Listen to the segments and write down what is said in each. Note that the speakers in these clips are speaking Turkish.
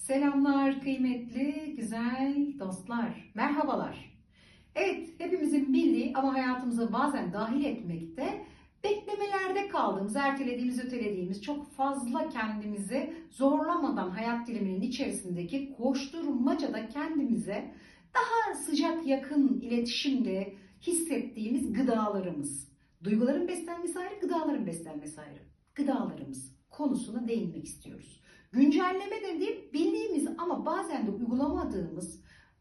Selamlar kıymetli güzel dostlar. Merhabalar. Evet hepimizin bildiği ama hayatımıza bazen dahil etmekte beklemelerde kaldığımız, ertelediğimiz, ötelediğimiz çok fazla kendimizi zorlamadan hayat diliminin içerisindeki koşturmacada kendimize daha sıcak yakın iletişimde hissettiğimiz gıdalarımız. Duyguların beslenmesi ayrı, gıdaların beslenmesi ayrı. Gıdalarımız konusuna değinmek istiyoruz. Güncelleme dediğim bildiğimiz ama bazen de uygulamadığımız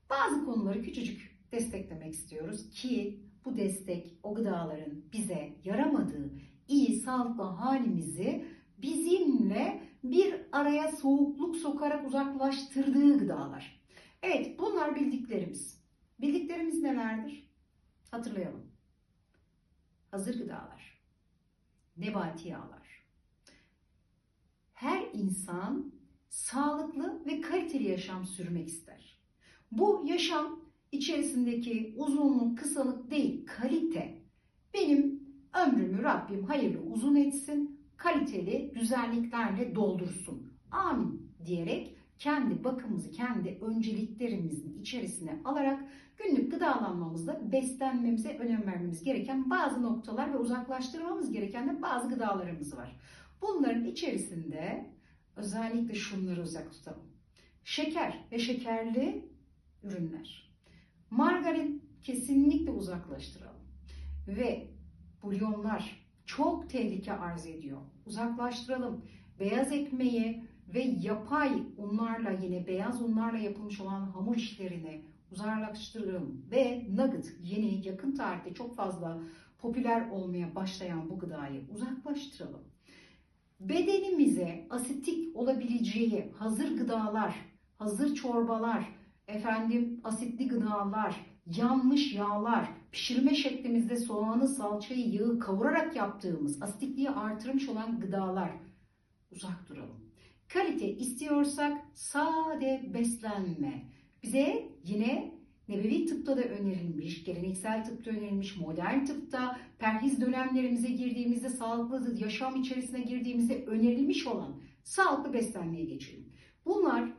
bazı konuları küçücük desteklemek istiyoruz ki bu destek o gıdaların bize yaramadığı iyi sağlıklı halimizi bizimle bir araya soğukluk sokarak uzaklaştırdığı gıdalar. Evet bunlar bildiklerimiz. Bildiklerimiz nelerdir? Hatırlayalım. Hazır gıdalar, nebati yağlar, her insan sağlıklı ve kaliteli yaşam sürmek ister. Bu yaşam içerisindeki uzunluk, kısalık değil, kalite. Benim ömrümü Rabbim hayırlı uzun etsin, kaliteli güzelliklerle doldursun. Amin diyerek kendi bakımımızı, kendi önceliklerimizin içerisine alarak günlük gıdalanmamızda beslenmemize önem vermemiz gereken bazı noktalar ve uzaklaştırmamız gereken de bazı gıdalarımız var. Bunların içerisinde özellikle şunları uzak tutalım. Şeker ve şekerli ürünler. Margarin kesinlikle uzaklaştıralım. Ve bulyonlar çok tehlike arz ediyor. Uzaklaştıralım. Beyaz ekmeği ve yapay unlarla yine beyaz unlarla yapılmış olan hamur işlerini uzaklaştıralım. Ve nugget yeni yakın tarihte çok fazla popüler olmaya başlayan bu gıdayı uzaklaştıralım bedenimize asitik olabileceği hazır gıdalar, hazır çorbalar, efendim asitli gıdalar, yanmış yağlar, pişirme şeklimizde soğanı, salçayı, yağı kavurarak yaptığımız asitliği artırmış olan gıdalar uzak duralım. Kalite istiyorsak sade beslenme. Bize yine Nebevi tıpta da önerilmiş, geleneksel tıpta önerilmiş, modern tıpta, perhiz dönemlerimize girdiğimizde, sağlıklı yaşam içerisine girdiğimizde önerilmiş olan sağlıklı beslenmeye geçelim. Bunlar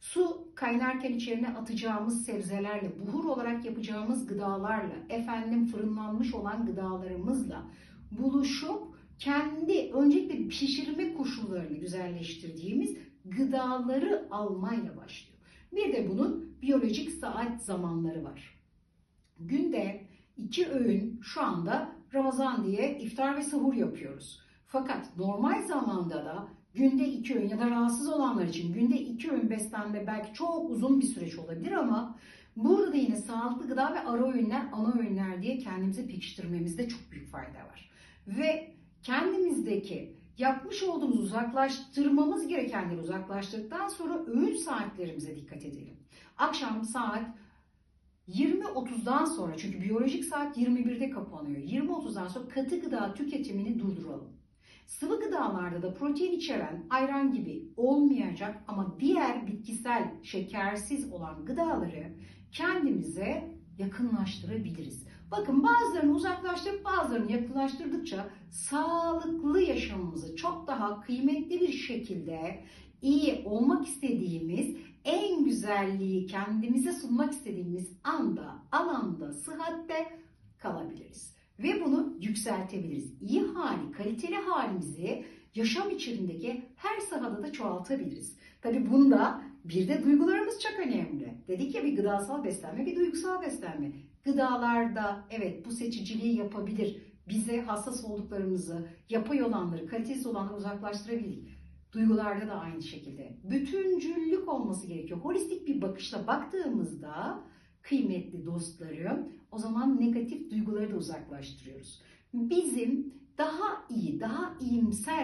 su kaynarken içerine atacağımız sebzelerle, buhur olarak yapacağımız gıdalarla, efendim fırınlanmış olan gıdalarımızla buluşup kendi öncelikle pişirme koşullarını güzelleştirdiğimiz gıdaları almayla başlıyor. Bir de bunun biyolojik saat zamanları var. Günde iki öğün şu anda Ramazan diye iftar ve sahur yapıyoruz. Fakat normal zamanda da günde iki öğün ya da rahatsız olanlar için günde iki öğün beslenme belki çok uzun bir süreç olabilir ama burada da yine sağlıklı gıda ve ara öğünler, ana öğünler diye kendimizi pekiştirmemizde çok büyük fayda var. Ve kendimizdeki yapmış olduğumuz uzaklaştırmamız gerekenleri uzaklaştırdıktan sonra öğün saatlerimize dikkat edelim. Akşam saat 20.30'dan sonra çünkü biyolojik saat 21'de kapanıyor. 20.30'dan sonra katı gıda tüketimini durduralım. Sıvı gıdalarda da protein içeren ayran gibi olmayacak ama diğer bitkisel şekersiz olan gıdaları kendimize yakınlaştırabiliriz. Bakın bazılarını uzaklaştırıp bazılarını yakınlaştırdıkça sağlıklı yaşamımızı çok daha kıymetli bir şekilde iyi olmak istediğimiz en güzelliği kendimize sunmak istediğimiz anda, alanda, sıhhatte kalabiliriz. Ve bunu yükseltebiliriz. İyi hali, kaliteli halimizi yaşam içindeki her sahada da çoğaltabiliriz. Tabi bunda bir de duygularımız çok önemli. Dedik ya bir gıdasal beslenme, bir duygusal beslenme. Gıdalarda evet bu seçiciliği yapabilir. Bize hassas olduklarımızı, yapay olanları, kalitesiz olanları uzaklaştırabilir. Duygularda da aynı şekilde. Bütüncüllük olması gerekiyor. Holistik bir bakışla baktığımızda kıymetli dostlarım o zaman negatif duyguları da uzaklaştırıyoruz. Bizim daha iyi, daha iyimser